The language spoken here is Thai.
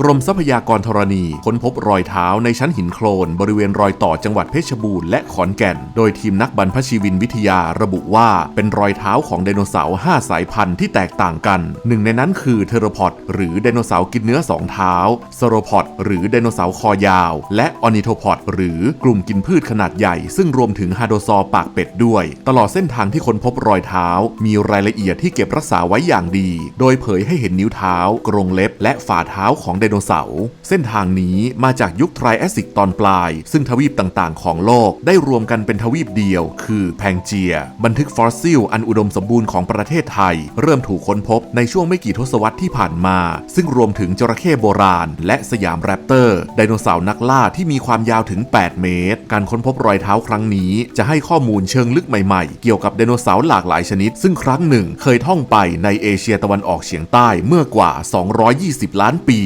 กรมทรัพยากรธรณี ค้นพบรอยเท้าในชั้นหินโคลน บริเวณรอยต่อจังหวัดเพชรบูรณ์และขอนแก่น โดยทีมนักบรรพชีวินวิทยาระบุว่าเป็นรอยเท้าของไดโนเสาร์5สายพันธุ์ที่แตกต่างกัน หนึ่งในนั้นคือเทโรพอดหรือไดโนเสาร์กินเนื้อสองเท้าซโรพอดหรือไดโนเสาร์คอยาว และออนิโทพอดหรือกลุ่มกินพืชขนาดใหญ่ ซึ่งรวมถึงฮาโดซอร์ปากเป็ดด้วย ตลอดเส้นทางที่ค้นพบรอยเท้า มีรายละเอียดที่เก็บรักษาไว้อย่างดี โดยเผยให้เห็นนิ้วเท้ากรงเล็บ และฝ่าเท้าของไดโนเสาร์เส้นทางนี้มาจากยุคไทรแอสซิกตอนปลาย ซึ่งทวีปต่างๆ ของโลกได้รวมกันเป็นทวีปเดียว คือแพงเจีย บันทึกฟอสซิล อันอุดมสมบูรณ์ของประเทศไทย เริ่มถูกค้นพบในช่วงไม่กี่ทศวรรษที่ผ่านมา ซึ่งรวมถึงจระเข้โบราณ และสยามแรปเตอร์ไดโนเสาร์นักล่าที่มีความยาวถึง 8 เมตร การค้นพบรอยเท้าครั้งนี้จะให้ข้อมูลเชิงลึกใหม่ๆ เกี่ยวกับไดโนเสาร์หลากหลายชนิด ซึ่งครั้งหนึ่งเคยท่องไปในเอเชียตะวันออกเฉียงใต้เมื่อกว่า 220 ล้านปี